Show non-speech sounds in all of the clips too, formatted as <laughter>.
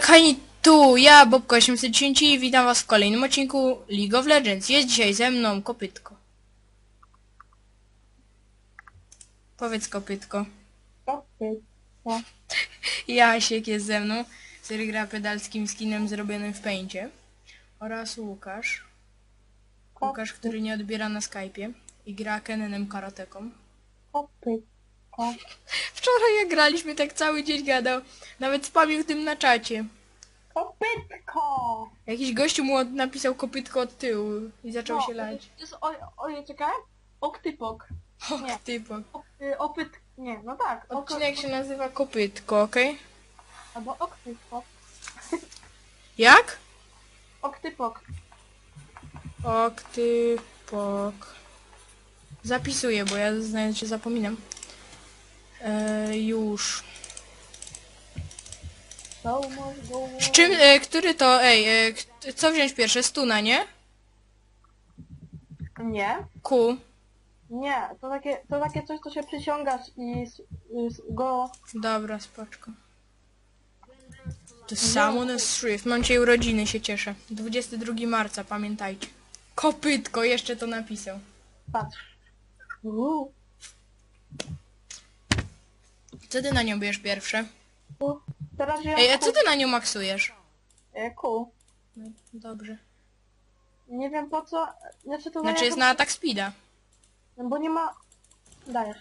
Kochani, tu ja, Bobko810 i witam was w kolejnym odcinku League of Legends. Jest dzisiaj ze mną Kopytko. Powiedz Kopytko. No. Jasiek jest ze mną, który gra pedalskim skinem zrobionym w Paincie. Oraz Łukasz. Łukasz, który nie odbiera na Skype'ie i gra Kenenem Karateką. Kopy. O. Wczoraj jak graliśmy, tak cały dzień gadał. Nawet spamił tym na czacie. Kopytko! Jakiś gościu mu od- napisał kopytko od tyłu i zaczął się lać. To jest, o, oj, czekaj. Oktypok. Och, typo. O, y, opyt... Nie, no tak. Ok, Odcinek się nazywa kopytko, okej? albo oktypok. Jak? Oktypok. Oktypok. Zapisuję, bo ja znając się zapominam. E, już. Z czym, e, który to, ej, e, k- co wziąć pierwsze? Stuna, nie? Nie. Q. Nie, to takie, to takie coś, co się przyciągasz i s- s- go... Dobra, spoczko. To Summon Shrift. Mam dzisiaj urodziny, się cieszę. 22 marca, pamiętajcie. Kopytko, jeszcze to napisał. Patrz. Uuu. Co ty na nią bierzesz pierwsze? U. Teraz ja... Ej, a co ty na nią maksujesz? E, Ku. No, dobrze. Nie wiem po co... Znaczy to Znaczy jest na atak speeda. No bo nie ma... Dajesz.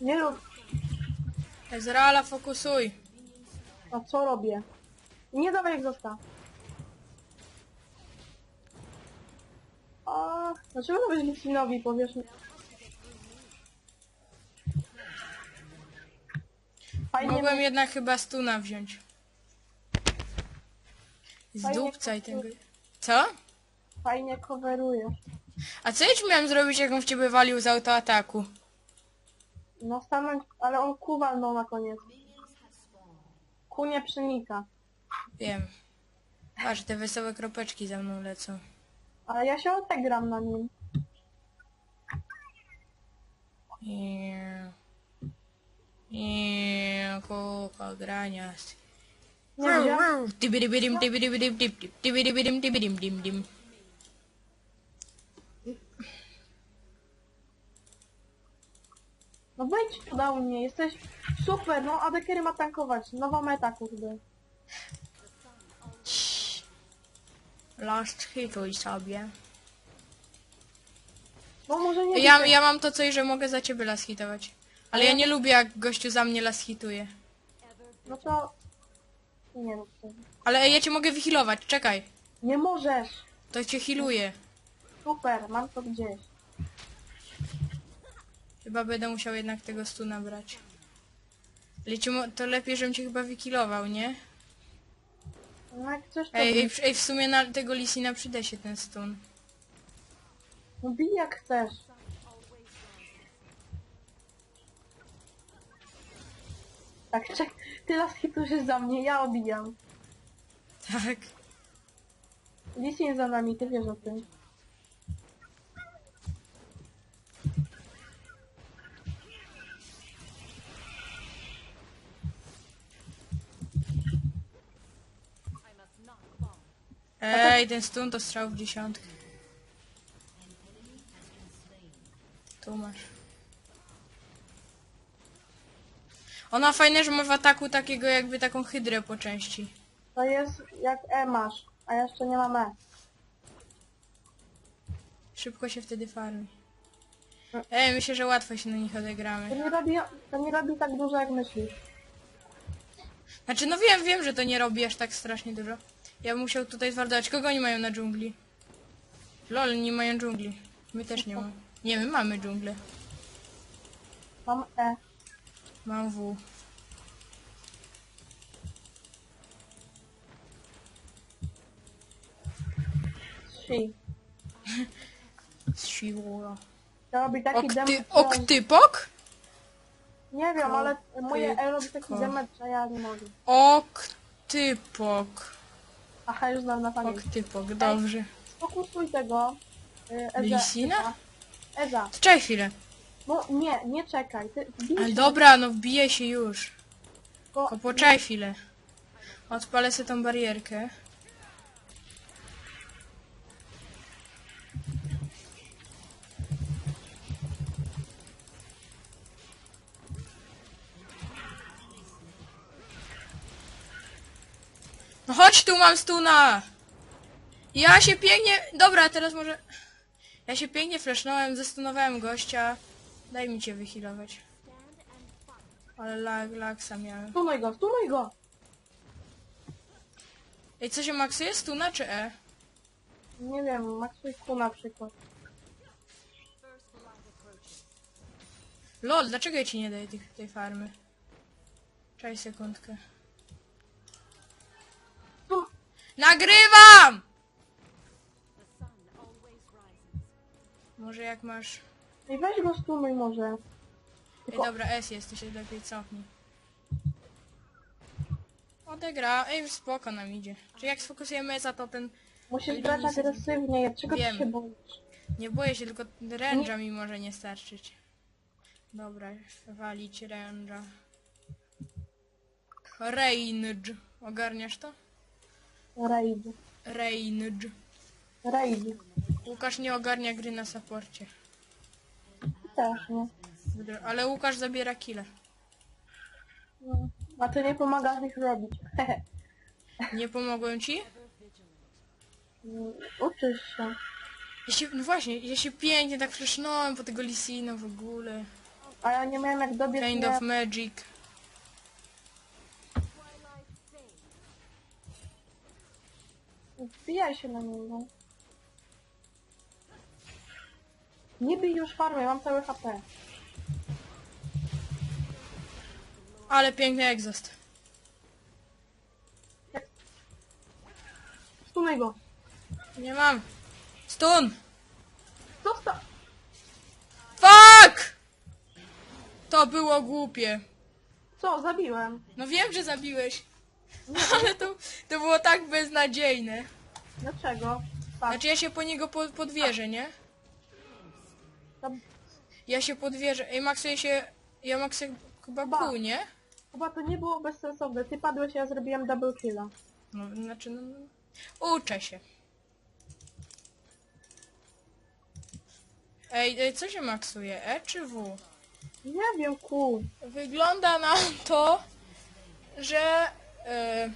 Nie lub... Ezreala, fokusuj. A co robię? Nie dawaj jak został. A dlaczego robisz Licinowi, powiesz Fajnie, Mogłem jednak chyba stuna wziąć. Zdupcaj tego. Co? fajnie coverujesz. A co ja ci miałem zrobić, jak on w ciebie walił z autoataku? No stanąć, ale on ku walnął na koniec. Ku nie przenika. Wiem. Patrz, te wesołe kropeczki za mną lecą. Ale ja się odegram na nim. Eee. Nie wziąłem. Tibidibidim, tibidibidim, dip, dip, tibidibidim, tibidim, dim, dim. No wejdź tu do mnie, jesteś super, no Adekery ma tankować. Nowa meta, kurde. Last hituj sobie. No może nie Ja, ja mam to coś, że mogę za ciebie las hitować. Ale ja nie lubię, jak gościu za mnie las hituje. No to... Nie rób tego. Ale ja cię mogę wyhealować, czekaj. Nie możesz! To cię healuje. Super, mam to gdzieś. Chyba będę musiał jednak tego stuna brać. Ale ci mo- to lepiej, żebym cię chyba wykilował, nie? No jak chcesz to Ej, ej, ej, w sumie na tego Lisina przyda się ten stun. No bij jak chcesz. Tak, czek, ty las hitujesz za mnie, ja obijam. Tak. Lisin za nami, ty wiesz o tym. Ej, ten stun to strzał w dziesiątkę. Tu masz. Ona fajne, że ma w ataku takiego jakby taką hydrę po części. To jest jak E masz, a jeszcze nie mam E. Szybko się wtedy farmi. Ej, myślę, że łatwo się na nich To odegramy. nie robi, to nie robi tak dużo jak myślisz. Znaczy, no wiem, wiem, że to nie robi aż tak strasznie dużo. Ja bym musiał tutaj zwardować. Kogo oni mają na dżungli? Lol, nie mają dżungli. My też nie mamy. Nie, my mamy dżunglę. Mam E. Mam W. Trzy. Siła. To robi taki Okty damage, że- oktypok? Nie wiem, ale moje E robi taki Oktypko. damage, że ja nie mogę. Oktypok. Aha, już znam na pamięć. Oktypok, dobrze. Fokusuj tego. y, Eza. Lisina? Eza. Eza. To Czekaj chwilę. No nie, nie czekaj. Ty Ale dobra, no wbije się już. Bo... Tylko poczekaj chwilę. Odpalę sobie tą barierkę. No chodź tu, mam stuna! Ja się pięknie... Dobra, teraz może... Ja się pięknie flashnąłem, zestunowałem gościa. Daj mi cię wyhealować. Ale lag, lagsa miałem. Stunuj go, stunuj go! Ej, co się maksuje? Stuna czy E? Nie wiem, maksuj Q na przykład. Lol, dlaczego ja ci nie daję tych, tej farmy? Czekaj sekundkę. Stun... Nagrywam! Może jak masz... Ej, weź go stunuj może. Ej, Tylko... dobra, S jest, to się lepiej cofnij. Odegra. Ej, spoko nam idzie. Czy jak sfokusujemy S, to ten... Musisz grać agresywnie, czego Wiem. ty się boisz? Nie boję się, tylko range'a mi może nie starczyć. Dobra, walić range'a. Range. Ogarniasz to? Raid. Range. Raid. Łukasz nie ogarnia gry na saporcie. Też, nie? Wydra- Ale Łukasz zabiera kile. No. A ty nie pomagasz ich robić. <laughs> Nie pomogłem ci? Uczysz się. Ja się, no właśnie, ja się pięknie tak flashnąłem po tego Lisina w ogóle. A ja nie miałem jak dobiec Kind of magic. Wbijaj się na niego. Nie bij już farmy, mam cały HP. Ale piękny egzost. Stunuj go. Nie mam. Stun! Zostaw! Fuck! To było głupie. Co, zabiłem. No wiem, że zabiłeś. <laughs> Ale to, to było tak beznadziejne. Dlaczego? Tak. Znaczy ja się po niego po, podwierzę, nie? To, Ja się podwierzę. Ej, maksuję się... Ja maksuję chyba Ba. nie? chyba to nie było bezsensowne. Ty padłeś, ja zrobiłem double killa. No, znaczy, no, no. Uczę się. Ej, ej, co się maksuje? E czy W? Nie wiem, ku. Wygląda na to, że... E...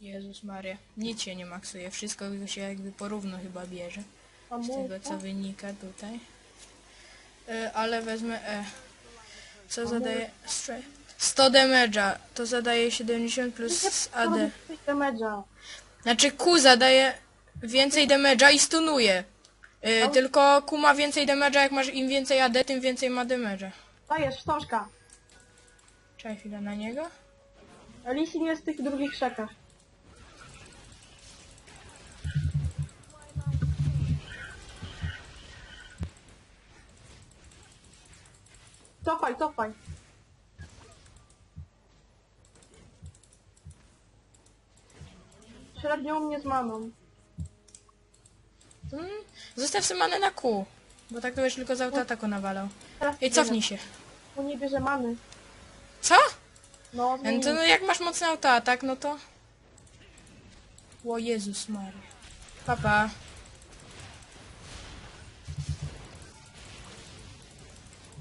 Jezus Maria, nic się nie maksuje, wszystko się jakby porówno chyba bierze. Z tego co wynika tutaj. E, ale wezmę E. Co zadaje... Stre- 100 damage'a, to zadaje 70 plus AD. damage'a. Znaczy Q zadaje więcej damage'a i stunuje. E, tylko Q ma więcej damage'a, jak masz im więcej AD, tym więcej ma damage'a. Dajesz, wstążka. Czekaj chwilę na niego. Lisin jest w tych drugich krzakach. Cofaj, cofaj. Średnio u mnie z mamą. Hmm, zostaw sobie manę na Q. Bo tak to już tylko z autoataku nawalał. Teraz Ej, cofnij się. Bo nie bierze mamy. Co? No, No to no, jak masz mocny autoatak, no to... O Jezus Maria. Papa.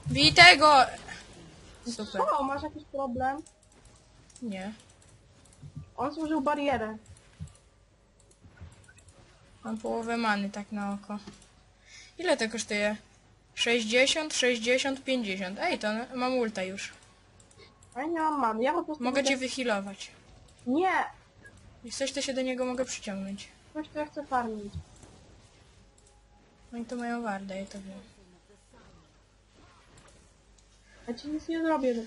Bij tego! Super. Co, masz jakiś problem? Nie. On zużył barierę. Mam połowę many tak na oko. Ile to kosztuje? 60, 60, 50. Ej, to mam ulta już. A ja nie mam mamy. Ja po prostu... Mogę cię wyhealować. Nie! Coś, to się do niego mogę przyciągnąć. Coś to ja chcę farmić. Oni to mają wardę, ja to wiem. Ja ci nic nie zrobię. No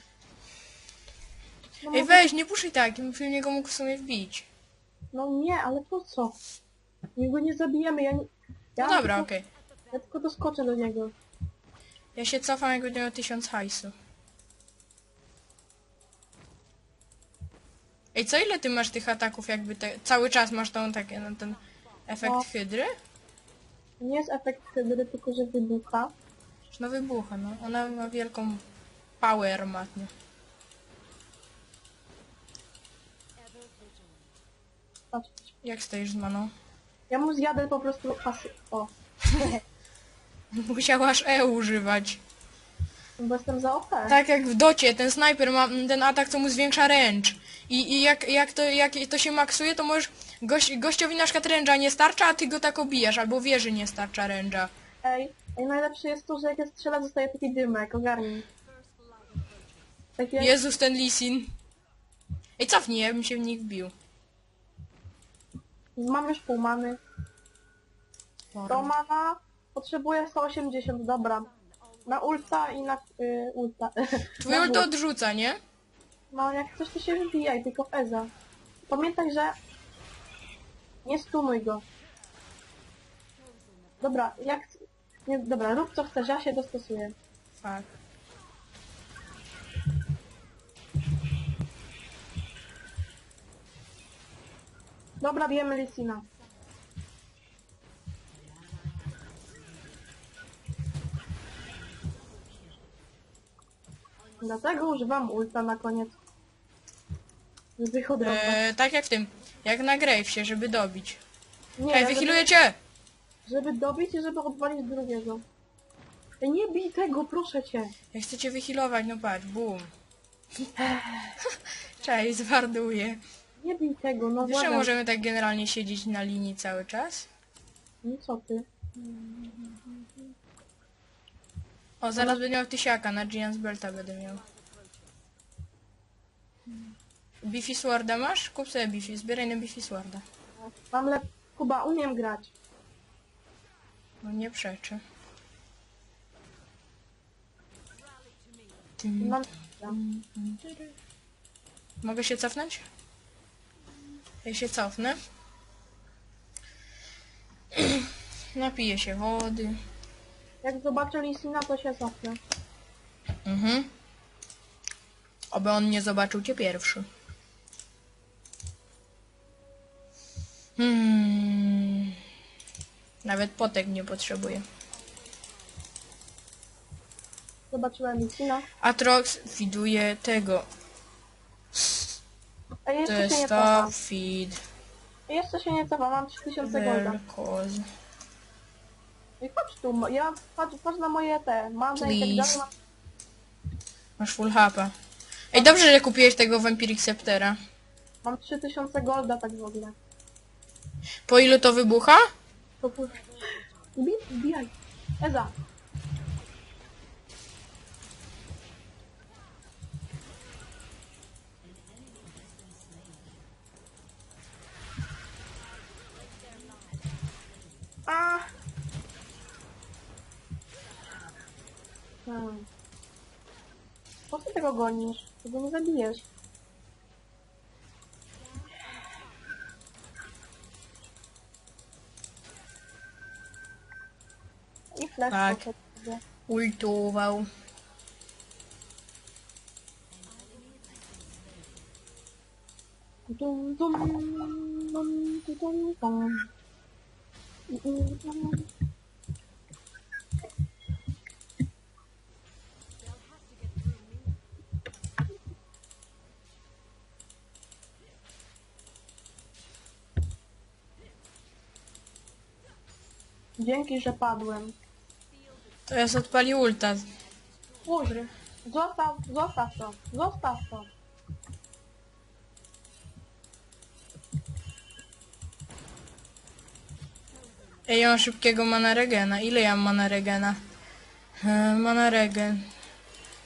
Ej, może- weź, nie puszczaj tak, bym w niego mógł w sumie wbić. No nie, ale po co? My go nie zabijemy, ja nie... Ja No dobra, tylko, okej. Ja tylko doskoczę do niego. Ja się cofam, jak będę miał 1000 hajsu. Ej, co ile ty masz tych ataków, jakby te, cały czas masz tą takie, no, ten efekt No. hydry? To nie jest efekt hydry, tylko że wybucha. No wybucha, no. Ona ma wielką Power matnie. Jak stoisz z maną? Ja mu zjadę po prostu pasy. O, <laughs> Musiałaś E używać. bo jestem za OP. Tak jak w docie, ten snajper ma ten atak, co mu zwiększa range. I, i jak, jak, to, jak to się maksuje, to możesz... Gość, gościowi na przykład range'a nie starcza, a ty go tak obijasz, albo wieży nie starcza range'a. Ej, ej, najlepsze jest to, że jak ja strzelę, zostaje taki dymek, ogarnij. Jak... Jezus, ten Lisin. Ej, cofnij, ja bym się w nich wbił. Mam już pół many. To mana potrzebuję 180, dobra. Na ulta i na y, ulta. <laughs> Twój ult odrzuca, nie? No jak coś to się wybijaj, tylko w Eza. Pamiętaj, że nie stunuj go. Dobra, jak... Nie, dobra, rób co chcesz, ja się dostosuję. Fuck. Dobra, bijemy Lisina. Dlatego używam ulta na koniec. Żeby hodrować. E, tak jak w tym, jak na Gravesie, żeby dobić. Nie, Ej, żeby, wychiluję cię! żeby dobić i żeby odwalić drugiego. Ej, nie bij tego, proszę cię. Ja chcę cię wychilować, no patrz, bum. <laughs> Cześć, zwarduję. Nie bij tego, no Wiesz, że błagam. możemy tak generalnie siedzieć na linii cały czas? No co ty? O, zaraz będę miał tysiaka, na Giants Belta będę miał. Biffy Sworda masz? Kup sobie Biffy, zbieraj na Biffy Sworda. Mam lep... Kuba, umiem grać. No nie przeczy. Tym. Mam... Mogę się cofnąć? Ja się cofnę. <clears throat> Napiję się wody. Jak zobaczę Lisina, to się cofnę. Mhm. Oby on nie zobaczył cię pierwszy. Hmm. Nawet potek nie potrzebuje. Zobaczyłem Lisina. Atrox widuje tego. To jeszcze się nie jest cofam. feed. Jeszcze się nie cofam, mam 3000 golda. I chodź tu, mo- ja patrz, patrz na moje te manę i tak Please. dalej. Mam, Masz full hapa. Ej, dobrze, że kupiłeś tego Vampiric Sceptera. mam 3000 golda tak w ogóle. Po ilu to wybucha? Pu- Bij, bijaj. Eza. Tego gonisz? Tego nie zabijesz. I flash Tak. sobie. Ultował. Dum, dum, dum, dum, dum, dum. Dzięki, że padłem. To jest odpali ulta. Kurde. Zostaw, zostaw to. Zostaw to. Ej, ja mam szybkiego mana regena. Ile ja mam mana regena? E, mana regen.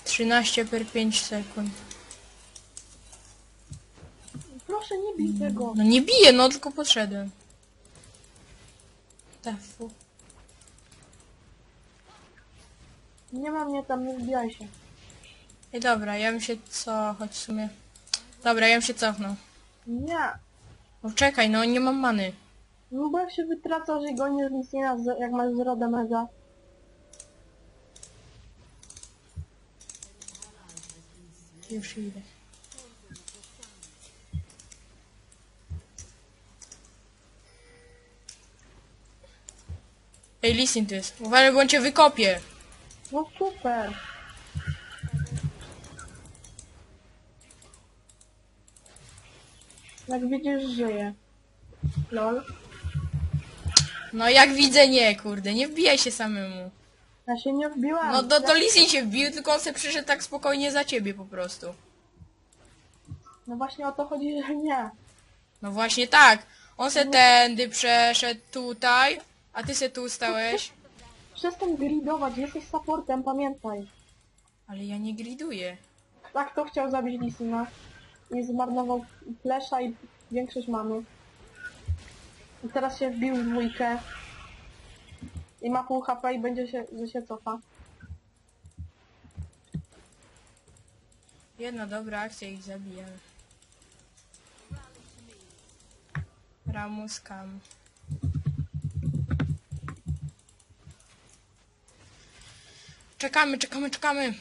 13 per 5 sekund. Proszę nie bij tego. No nie biję, no tylko podszedłem. Tafu. Nie ma mnie tam, nie wbijaj się. Ej, dobra, ja bym się co... choć w sumie... Dobra, ja bym się cofnął. Nie. No czekaj, no nie mam many. No bo jak się wytracał, że gonisz Lisina, z- jak masz zrodę mega. Już idę. Ej, listen to jest. Uważaj, bo on cię wykopie. No super. Jak widzisz, żyje. Lol. No jak widzę, nie, kurde, nie wbijaj się samemu. Ja się nie wbiłam. No do, do Lisin się wbił, tylko on se przyszedł tak spokojnie za ciebie po prostu. No właśnie o to chodzi, że nie. No właśnie tak. On se tędy przeszedł tutaj, a ty se tu stałeś. Przestań gridować, jesteś supportem, pamiętaj. Ale ja nie griduję. Tak to chciał zabić Lisina. I zmarnował flesza i większość mamy. I teraz się wbił w dwójkę. I ma pół HP i będzie się, że się cofa. Jedna dobra akcja ich zabijamy. Ramus Kam. Czekamy, czekamy, czekamy.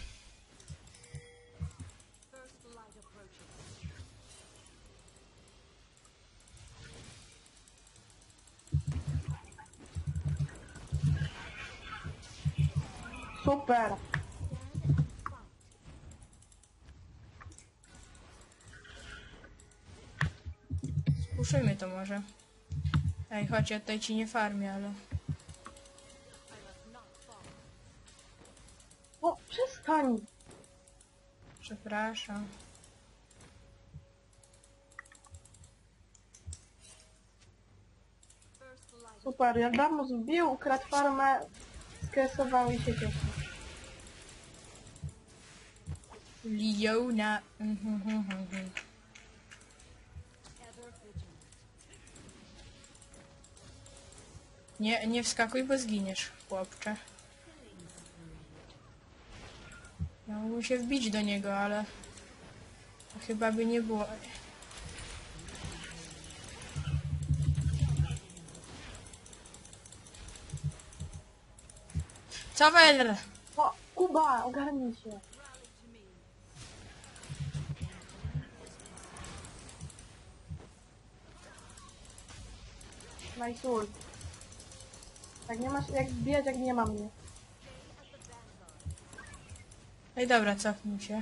Super! Spuszujmy to może. Ej, chodź, ja tutaj ci nie farmię, ale... O, przestań! Przepraszam. Super, Jardamus wbił, ukradł farmę, skresował i się cieszy. Leona. Mhm, mhm, mhm. Nie, nie wskakuj, bo zginiesz, chłopcze. Ja mógłbym się wbić do niego, ale... Chyba by nie było... Cover! O, Kuba, ogarnij się. Ult. Jak nie masz, jak zbijać, jak nie ma mnie. Ej, dobra, cofnij się.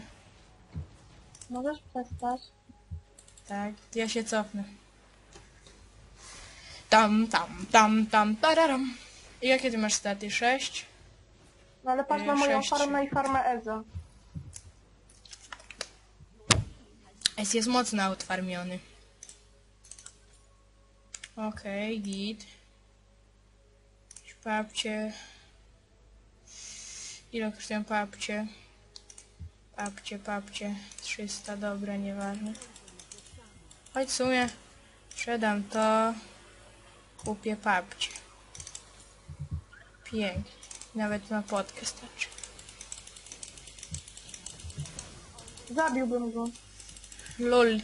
Możesz przestać? Tak, ja się cofnę. Tam, tam, tam, tam, tararam. I jakie ty masz staty? 6? No ale patrz na moją sześć. farmę i farmę Eza. S jest mocno outfarmiony. Okej, git. Papcie. Ile kosztują papcie? Papcie, papcie. 300, dobra, nieważne. Chodź w sumie. Sprzedam to. Kupię papcie. Pięknie. Nawet na potkę starczy. Zabiłbym go. Lol.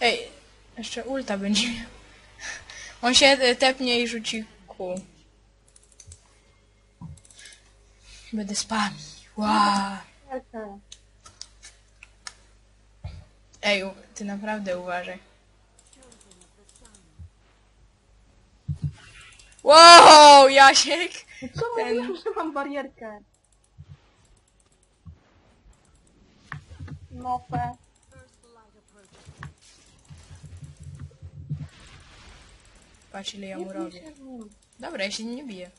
Ej, jeszcze ulta będzie miał. On się tepnie i rzuci kół. Będę spamił. Wow. Ej, u- ty naprawdę uważaj. Wow, Jasiek! Co Ten- mówiłem, że mam barierkę? No fe. Patrz ile ja mu robię. się z nim. Dobra, ja się nie biję.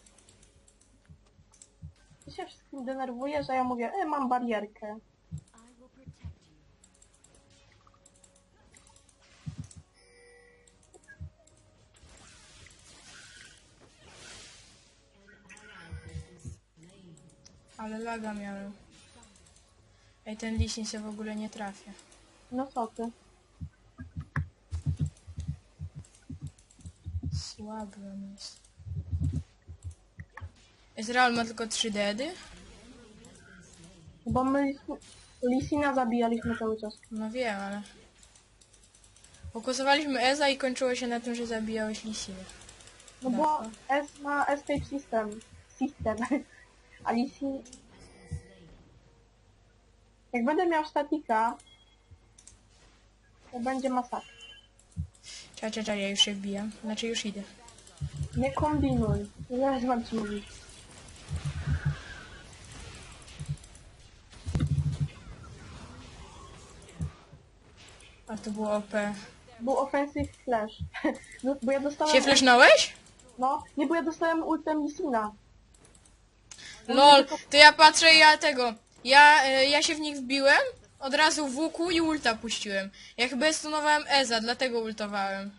Ty się wszystkim denerwujesz, a ja mówię, e, mam barierkę. Ale laga miałem. Ej, ten lisin się w ogóle nie trafia. No co ty? Słaby on jest. Ezreal ma tylko 3 dedy? Bo my Lisina zabijaliśmy cały czas. No wiem, ale... Fokusowaliśmy Eza i kończyło się na tym, że zabijałeś Lisinę. No bo S ma escape system. System. <laughs> A Lisin... Jak będę miał statika, to będzie masakra. Czekaj, czekaj, ja już się wbijam. Znaczy już idę. Nie kombinuj. Zaraz mam ci mówić. A to było OP. był offensive flash. <laughs> No, bo ja dostałem... Się flashnąłeś? No, nie, bo ja dostałem ultem Lisina. Lol, to ja patrzę ja tego. Ja, e, ja się w nich wbiłem, od razu w łuku i ulta puściłem. Ja chyba stunowałem Eza, dlatego ultowałem.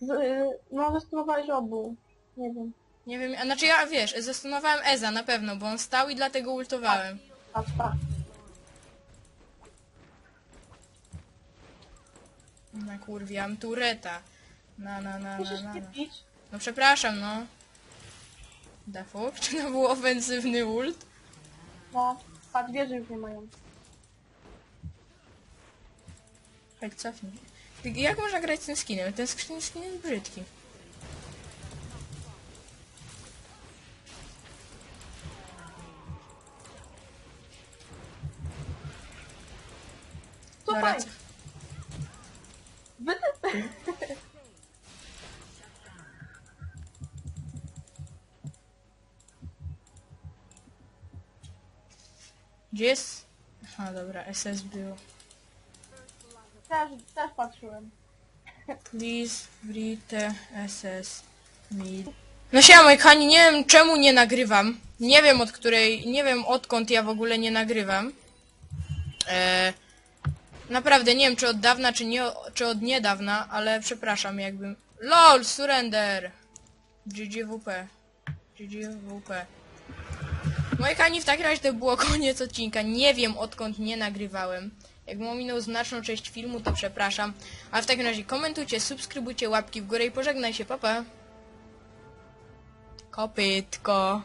Z, y, no, zastanawiałeś obu. Nie wiem. Nie wiem, a znaczy ja wiesz, zastunowałem Eza na pewno, bo on stał i dlatego ultowałem. Patrz, patrz. Na kurwiam tureta. Na na na na Musisz na. nie na. pić. No przepraszam, no. Da fuck? Czy to był ofensywny ult? No, patrz, wieży już nie mają. Tak, cofnij. Jak można grać z tym skinem? Ten skin, skin jest brzydki. Fajnie. Wy ty... Gdzie jest? Aha, dobra, SS było. Też, też patrzyłem. Please, Brite, SS, mid. No siema, kochani, nie wiem czemu nie nagrywam. Nie wiem od której, nie wiem odkąd ja w ogóle nie nagrywam. E, naprawdę nie wiem czy od dawna, czy, nie, czy od niedawna, ale przepraszam jakbym... LOL, surrender! GGWP. GGWP. Moi kochani, w takim razie to było koniec odcinka. Nie wiem odkąd nie nagrywałem. Jakbym ominął znaczną część filmu, to przepraszam. Ale w takim razie komentujcie, subskrybujcie, łapki w górę i pożegnaj się, papa. Kopytko.